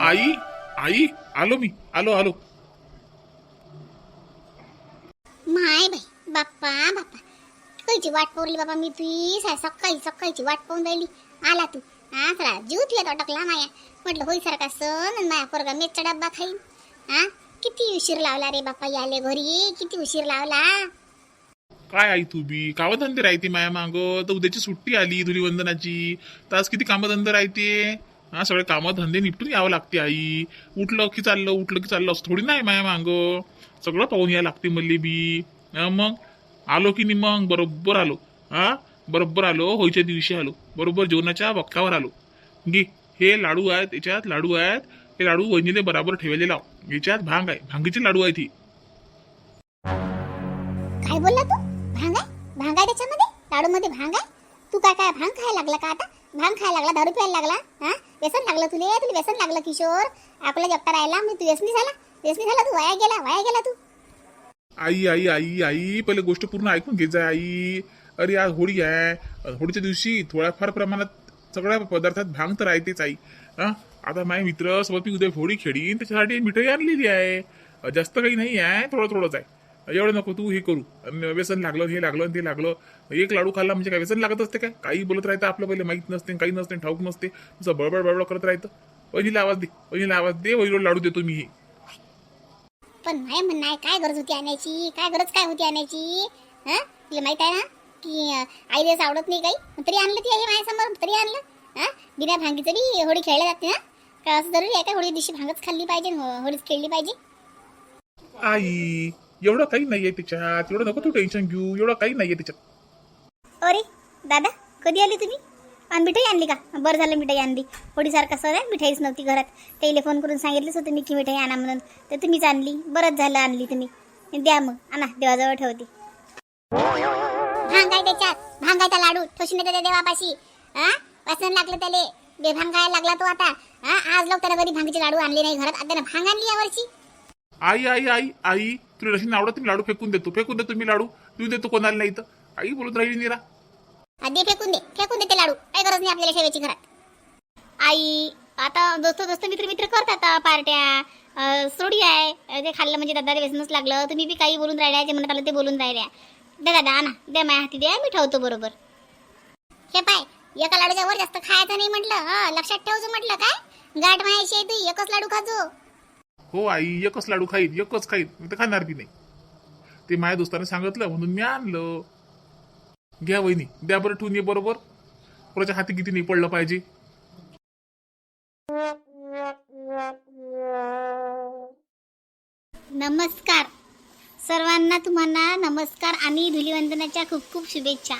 आई आई आलो मी आलो आलो. माय बाई बाप्पा बाप्पा. कायची वाट पावली बाबा मी तुझी. सा- सकाळी सकाळीची वाट पाहून राहिली. आला तू. हा सगळा जीव तुझ्यात अटकला माया. म्हटलं होई सारखा सण आणि माया पोरगा मेचा डब्बा खाईन. हा किती उशीर लावला रे बाप्पा याले घरी. किती उशीर लावला. काय आई तू बी? कामधंदे राहते माया माग? तर उद्याची सुट्टी आली धुलीवंदनाची. आज किती कामधंदे राहते? हा सगळे कामधंदे निपटून यावं लागते आई. उठलं की चाललं उठलं की चाललं असं थोडी नाही माया मांग. सगळं पाहून यायला लागते मल्ली बी. मग? आलो की नाही मग? बरोबर आलो. हा? बरोबर आलो होईच्या दिवशी आलो. बरोबर जेवणाच्या बक्कावर आलो. घे. हे लाडू आहेत याच्यात लाडू आहेत. हे लाडू वहिनीने बराबर ठेवलेले लाव. याच्यात भांग आहे. भांगीचे लाडू आहे ती. काय बोलला तू? भांग आहे? भांग आहे त्याच्यामध्ये? लाडू मध्ये भांग आहे? तू काय काय भांग खायला लागला का आता? भांग खायला लागला दारू प्यायला लागला हा? व्यसन लागलं तुले तुला व्यसन लागलं किशोर. आपला जगता राहिला मी तू व्यसनी झाला. व्यसनी झाला तू वाया गेला वाया गेला तू. आई आई आई आई पहिले गोष्ट पूर्ण ऐकून घे जा आई. अरे आज होळी आहे. होळीच्या दिवशी थोड्याफार प्रमाणात सगळ्या पदार्थात भांग तर राहतेच आई. हा? आता माझ्या मित्र सोबत मी उद्या होळी खेळीन त्याच्यासाठी मिठाई आणलेली आहे. जास्त काही नाही आहे थोडं थोडंच आहे. एवढं नको तू हे करू. व्यसन लागलं हे लागलं ते लागलं. एक लाडू खाल्ला म्हणजे काय? व्यसन लागत असते काय? काही बोलत राहतं आपलं पहिले माहीत नसते काही नसते ठाऊक नसते. तुझं बळबळ बळबळ करत राहतं. वहिनीला आवाज दे वहिनीला आवाज दे वहिनीला लाडू देतो मी हे. पण माय म्हणणं आहे काय गरज होती आणायची? काय गरज काय होती आणायची? हा? तुला माहीत आहे ना? की अं, आईला असं आवडत नाही काही. तरी आणलं ती आई माझ्यासमोर तरी आणलं. हा? बिना भांगीचं बी होळी खेळली जाते ना का असं जरुरी आहे का? होळी दिवशी भांगच खाल्ली पाहिजे होळीच खेळली पाहिजे? आई एवढं काही नाहीये त्याच्यात एवढं नको तू टेन्शन घेऊ. एवढं काही नाहीये त्याच्यात अरे दादा कधी आली तुम्ही? आणि मिठाई आणली का? बरं झालं मिठाई आणली. होळीसारखं सण आहे मिठाईच नव्हती घरात. त्याला फोन करून सांगितलंच होतं मी की मिठाई आणा म्हणून. तर तुम्हीच आणली. बरंच झालं आणली तुम्ही. द्या मग. आणा देवाजवळ ठेवते. भांगाय त्याच्यात. भांगायचा लाडू. ठोशी त्या देवापाशी. हा वासन लागलं त्याले. बेभांगायला लागला तो आता. हा आज लोक त्याला कधी भांगीचे लाडू आणले नाही घरात. आता त्यानं भांग आणली यावर्षी. आई आई आई आई. तुला रशी आवडत मी लाडू फेकून देतो. फेकून देतो मी लाडू. देऊ देतो कोणाला नाही तर आई बोलत राहिली निरा. आधी दे फेकून दे. फेकून देते लाडू. काही गरज नाही आपल्याला ठेवायची घरात. आई आता दोस्त दोस्त मित्र मित्र करतात पार्ट्या. सोडी आहे. ते खाल्लं म्हणजे दादा व्यसनच लागलं. तुम्ही बी काही बोलून राहिल्या जे म्हणत आलं ते बोलून राहिल्या. दे दादा आणा. दे माझ्या हाती द्या मी ठेवतो बरोबर. हे पाय एका लाडूच्या वर जास्त खायचं नाही म्हटलं. लक्षात ठेवतो म्हटलं काय? गाठ मायाशी आहे तू. एकच लाडू खाजो. हो आई एकच लाडू खाईत एकच खाईत मी तर खाणार बी नाही. ते माझ्या दोस्ताने सांगितलं म्हणून मी आणलं. घ्या वहिनी द्या बरं ठेवून ये बरोबर. कोणाच्या हाती किती नाही पडलं पाहिजे. नमस्कार. सर्वांना तुम्हाला नमस्कार आणि धुलीवंदनाच्या खूप खूप शुभेच्छा.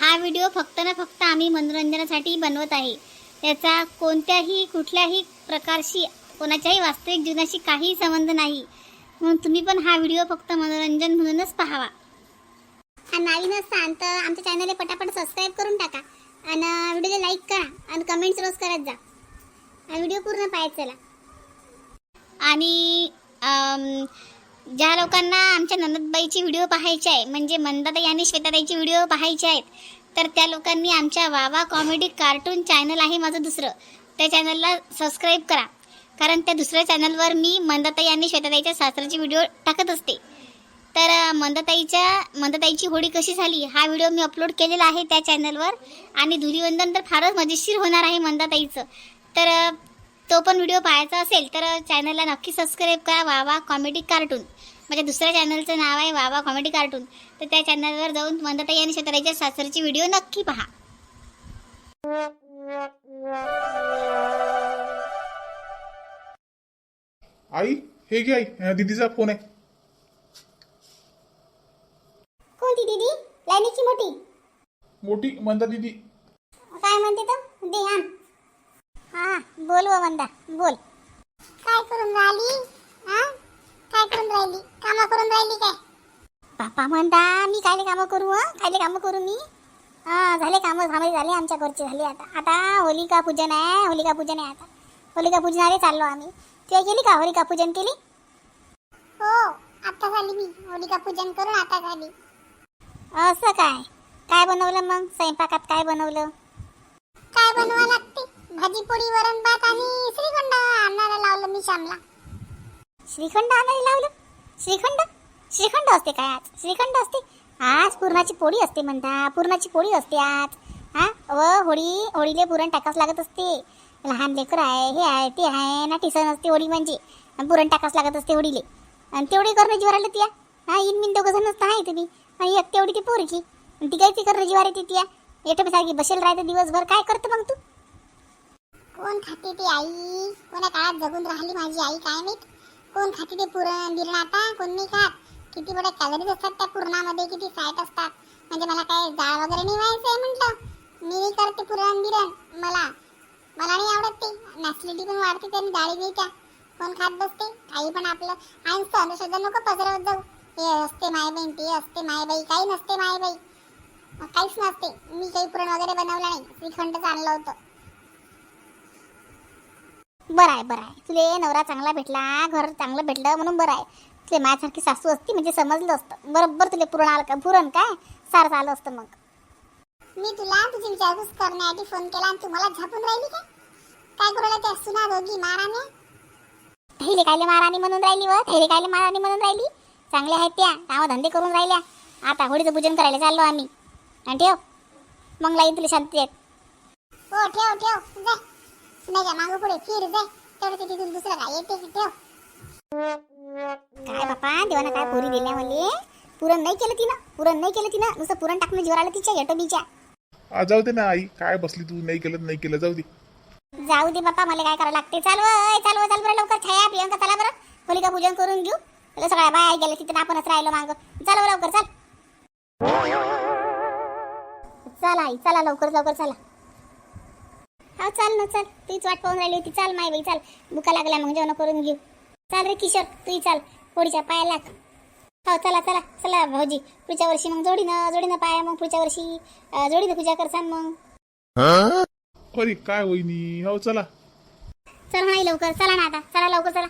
हा व्हिडिओ फक्त ना फक्त आम्ही मनोरंजनासाठी बनवत आहे. याचा कोणत्याही कुठल्याही प्रकारशी कोणाच्याही वास्तविक जीवनाशी काही संबंध नाही. म्हणून तुम्ही पण हा व्हिडिओ फक्त मनोरंजन म्हणूनच पाहावा. नवीन असाल तर आमच्या चॅनलला पटापट सबस्क्राईब करून टाका. आणि व्हिडिओला लाईक करा. आणि कमेंट्स रोज करत जा. आणि व्हिडिओ पूर्ण पाहायचा चला आणि ज्या लोकांना आमच्या नंदबाईची व्हिडिओ पाहायचे आहे म्हणजे मंदाताई आणि श्वेताताईची व्हिडिओ पाहायचे आहेत तर त्या लोकांनी आमच्या वावा कॉमेडी कार्टून चॅनल आहे माझं दुसरं. त्या चॅनलला सबस्क्राईब करा. कारण त्या दुसऱ्या चॅनलवर मी मंदाताई आणि श्वेताताईच्या सासऱ्याची व्हिडिओ टाकत असते. तर मंदाताईच्या मंदाताईची होळी कशी झाली हा व्हिडिओ मी अपलोड केलेला आहे त्या चॅनलवर आणि धुलीवंदन तर फारच मजेशीर होणार आहे मंदाताईचं. तर तो पण व्हिडिओ पाहायचा असेल तर चॅनलला नक्की सबस्क्राईब करा वावा कॉमेडी कार्टून माझ्या दुसऱ्या चॅनलचं नाव आहे वावा कॉमेडी कार्टून तर त्या चॅनलवर जाऊन मंदाताई आणि शेतराईच्या सासरची व्हिडिओ नक्की पहा. आई हे घे आई. दीदीचा फोन आहे. कोणती दीदी? लाईनीची मोठी? मोठी मंदा दीदी. काय म्हणते तर दे आण. हा बोल व वंदा बोल. काय करून राहिली? हा? काय करून राहिली? कामं करून राहिली काय? बापा म्हणता मी कायले कामं करू हं? कायले कामं करू मी? हा झाले कामं झाले झाले आमच्या घरचे झाले आता. आता होलिका पूजन आहे होलिका पूजन आहे आता. होलिका पूजनाले चाललो आम्ही. ते केली का होलिका पूजन केली? हो आता झाली मी. होलिका पूजन करून आता झाली. असं काय? काय बनवलं मग? स्वयंपाकात काय बनवलं? काय बनवा लागते? भाजी पोळी वरण भात आणि श्रीखंड आणायला लावलं मी श्यामला. श्रीखंड आणायला लावलं? श्रीखंड? श्रीखंड असते काय आज? श्रीखंड असते? आज पुरणाची पोळी असते म्हणता. पुरणाची पोळी असते आज. हा? व होळी होळीले पुरण टाकावं लागत असते. लहान लेकर आहे हे आहे ते आहे ना टिसन असते ओढी म्हणजे पुरण टाकावं लागत असते ओढीले. आणि तेवढी करणं जीवार तिया. हा इन मिन दोघं जण आहे तुम्ही आणि एक तेवढी ती पोरकी आणि ती कायची करणं जीवार येते तिया येतो सारखी बसेल राहते दिवसभर. काय करतं मग तू? कोण खाते ते आई? कोणा काळात जगून राहिली माझी आई काय माहीत? कोण खाते ते पुरण बिरण आता? कोण नाही खात. किती मोठ्या कॅलरीज असतात त्या पुरणामध्ये किती फॅट असतात. म्हणजे मला काय जाळ वगैरे नाही व्हायचं आहे म्हटलं? मी करते पुरण बिरण. मला मला नाही आवडत ते. नॅसलिटी पण वाढते त्याने डाळी नाही त्या. कोण खात बसते? काही पण आपलं. आणि अंधश्रद्धा नको पसरवत जाऊ. हे असते मायबाई ते असते मायबाई काही नसते मायबाई काहीच नसते. मी काही पुरण वगैरे बनवलं नाही. श्रीखंडच आणलं होतं. बरं आहे बरं आहे. तुले नवरा चांगला भेटला घर चांगलं भेटलं म्हणून बरं आहे. तुले माझ्यासारखी सासू असती म्हणजे समजलं असतं. बरोबर तुले पुरण आलं का पुरण काय? सारं आलं असतं मग. मी तुला तुझी विचारपूस करण्यासाठी फोन केला आणि तुम्हाला झापून राहिली का काय करू राहिल्या त्या सुना दोघी माराने थैले कायले महाराणी म्हणून राहिली व? थैले कायले महाराणी म्हणून राहिली? चांगल्या आहेत त्या कामं धंदे करून राहिल्या. आता होळीचं पूजन करायला चाललो आम्ही. आणि ठेव. मग लाईन तुला शांती आहेत हो ठेव ठेव. जाय सुनाच्या मागं पुढे फिर जाय तेवढं ते तिथून दुसरं काय येते की ठेव. काय बापा देवानं काय पोरी दिल्या मला पुरण नाही केलं तिनं. पुरण नाही केलं तिनं. नुसतं पुरण टाकणं जीवर आलं तिच्या एटोबीच्या आ, जाऊ दे ना आई काय बसली तू नाही केलं नाही केलं जाऊ दे. जाऊ दे बाप्पा मला काय करावं लागते चालू चालू चाल बरं लवकर छाया प्रियंका चला बरं. होलिका पूजन करून घेऊ. त्याला सगळ्या बाया गेल्या तिथं आपणच राहिलो मागं. चला लवकर चाल. चला आई चला लवकर लवकर चला. हो, हा चाल ना चाल. तूच वाट पाहून राहिली होती. चाल माय बाई चाल. भुका लागल्या मग जेवण करून घेऊ. चाल रे किशोर तूही चाल. पोळीच्या पाया लाग. हो चला चला चला भाऊजी. पुढच्या वर्षी मग जोडीनं जोडीनं पाया मग पुढच्या वर्षी अं, जोडीनं पूजा करसान मग. अरे काय वहिनी? हो चला. चल नाही लवकर चला ना आता. चला लवकर चला.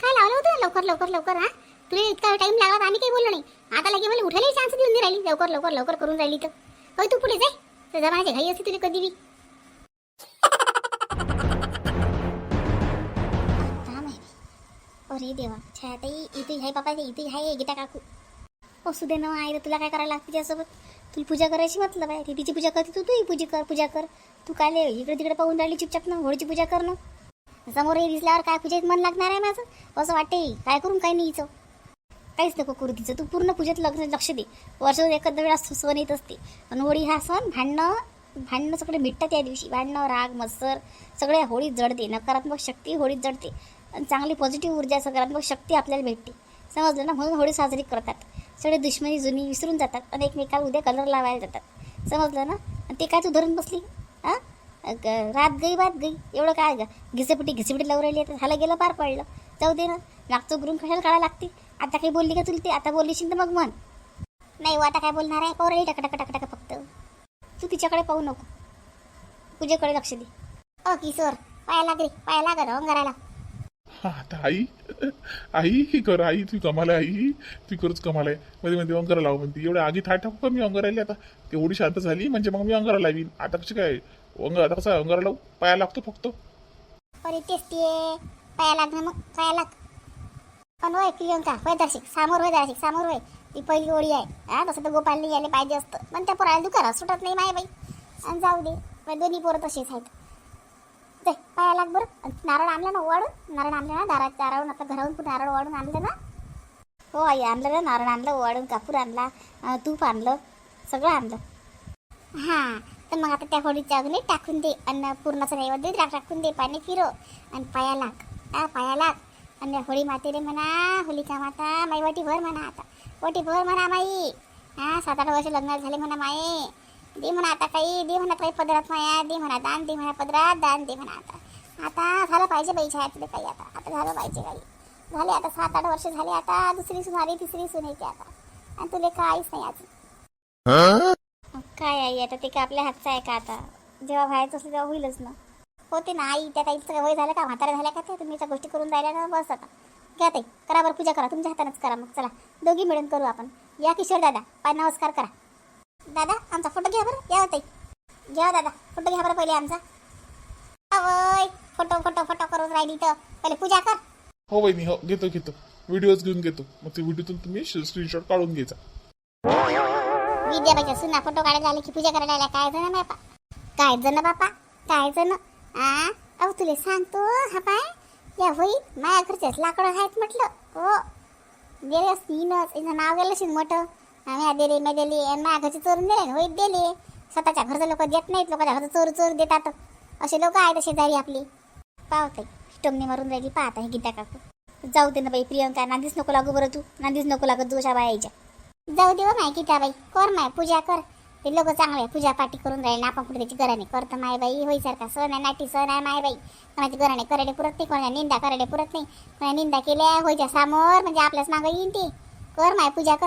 काय लावलं होतं ना लवकर लवकर लवकर हा? तुला इतका टाइम लागला तर आम्ही काही बोललो नाही. आता लगे मला उठायला चान्स देऊन नाही राहिली. लवकर लवकर लवकर करून राहिली तर. होय तू पुढे जाय तर जमान्याची घाई असते तुला कधी बी. अरे देवा छायाताई इथे आहे बाबा इथे आहे गीता काकू. असू दे ना आई तुला काय करायला लागते तिच्यासोबत? तुला पूजा करायची मतलब आहे ती तिची पूजा करते तू तूही पूजा कर पूजा कर. तू काय लय इकडे तिकडे पाहून राहिली चुपचाप ना होळीची पूजा कर ना समोर हे दिसल्यावर काय पूजेत मन लागणार आहे माझं? असं वाटते काय करून काय नाही हिचं? काहीच नको करू तिचं तू पूर्ण पूजेत लग्न लक्ष दे. वर्षातून एखाद वेळा सण येत असते. पण होळी हा सण भांडणं भांडणं सगळे मिटतात त्या दिवशी. भांडणं राग मत्सर सगळे होळीत जडते नकारात्मक शक्ती होळीत जडते. आणि चांगली पॉझिटिव्ह ऊर्जा सकारात्मक शक्ती आपल्याला भेटते. समजलं ना? म्हणून होळी साजरी करतात. सगळे दुश्मनी जुनी विसरून जातात आणि एकमेकाला उद्या कलर लावायला जातात. समजलं ना? आणि ते काय तू धरून बसली? हां? ग- रात गई बात गई. एवढं काय गं? घिसेपटी घिसेपटी लावून राहिली आता. झालं गेलं पार पडलं. जाऊ दे ना. मागचं गुरुम कशाला काढायला लागते? आता काही बोलली का तुला ते आता बोललीशील तर मग म्हण. नाही हो आता काय बोलणार आहे? पाहू राहिली टक टक टक टक फक्त. तू तिच्याकडे पाहू नको. पूजेकडे लक्ष दे. ओ किशोर पाया लागले पाया लाग रंगारायला हा, आता आई आई ही कर आई तू कमाल आहे आई तू करूच कमाल आहे. मध्ये मध्ये अंगारा लावू म्हणते. एवढ्या आगी थाट टाकू का मी अंगारायला आता? तेवढी शांत झाली म्हणजे मग मी अंगारा लावीन. आता कशी काय? अंग आता कसं अंगारा लावू? पाया लागतो फक्त. अरे तेच ते पाया लाग ना मग पाया लाग पण होय प्रियंका होय दर्शिक समोर होय दर्शिक समोर होय ती पहिली ओळी आहे. हा तसं तर गोपालने यायला पाहिजे असतं. पण त्या पोराला दुकानात सुटत नाही माय बाई. आणि जाऊ दे. दोन्ही पोरं तसेच आहेत. जाय पाया लाग बरं. नारळ आणलं ना वाढून नारळ आणलं ना दारात दारावून आपल्या घराहून पण नारळ वाढून आणलं ना. हो आई आणलं ना नारळ आणलं वाढून कापूर आणला तूप आणलं सगळं आणलं. हां तर मग आता त्या होळीच्या अग्नीत टाकून दे आणि पूर्णाचं नैवेद्य टाकून दे पाणी फिरो. आणि पाया लाग हा पाया लाग. आणि होळी मातेले म्हणा होलिका माता माई वाटी भर म्हणा आता. वाटी भर म्हणा माई. हा सात आठ वर्ष लग्न झाले म्हणा माये. दे म्हणा आता काही दे म्हणा काही पदरात माया दे म्हणा दान दे म्हणा पदरात दान दे म्हणा आता. आता झालं पाहिजे बाई छाया तुला काही आता. आता झालं पाहिजे काही. झाले आता सात आठ वर्ष झाले आता. दुसरी सून आली तिसरी सून येते आता. आणि तुला काहीच नाही अजून. काय आई आता ते काय आपल्या हातचं आहे का आता? जेव्हा व्हायचं असलं तेव्हा होईलच ना. होते ना आई त्या काही वय झालं का? म्हाताऱ्या झाल्या का त्या तुम्ही त्या गोष्टी करून राहिल्या ना? बस आता. घ्या ते करा बरं पूजा करा. तुमच्या हातानेच करा मग. चला दोघी मिळून करू आपण. या किशोर दादा पाय नमस्कार करा. दादा आमचा फोटो घ्या बरं. या होते घ्या दादा फोटो घ्या बरं पहिले आमचा. अवय फोटो फोटो फोटो करून राहिली तर पहिले पूजा कर. हो वहिनी हो घेतो घेतो. व्हिडिओज घेऊन घेतो. मग ते व्हिडिओतून तुम्ही स्क्रीनशॉट काढून घ्यायचा. विद्याबाईच्या सुना फोटो काढायला आले की पूजा करायला आल्या. काय जण बापा? काय जण बापा? काय जण? आ? अहो तुले सांगतो हा पाय. या होई माझ्या घरचेच लाकडं आहेत म्हटलं. हो. गेले तीनच याचं नाव गेलं शिन मोठं. आम्ही दिले मी दिली आणि माझ्या घरचे चोरून दिले होईत दिली. स्वतःच्या घरचं लोक देत नाहीत लोकांच्या घरचं चोर चोर देतात. असे लोक आहेत शेजारी आपली. पाहत टोमणी मारून राहिली पाहत आहे गीता काकू. जाऊ दे ना बाई प्रियंका नांदीच नको लागू बरं तू. नांदीच नको लागत जोशा बायाच्या जाऊ दे हो माय गीता बाई कर माय पूजा कर. ते लोक चांगले पूजा पाठी करून राहिले आपण कुठे त्याची गराने करतो माय बाई होई सारखा सण आहे नाटी सण आहे माय बाई. कोणाची गराने कराडे पुरत नाही कोणाच्या निंदा कराडे पुरत नाही. कोणा निंदा केल्या होईच्या समोर म्हणजे आपल्याच मागं येईन ते. कर माय पूजा कर.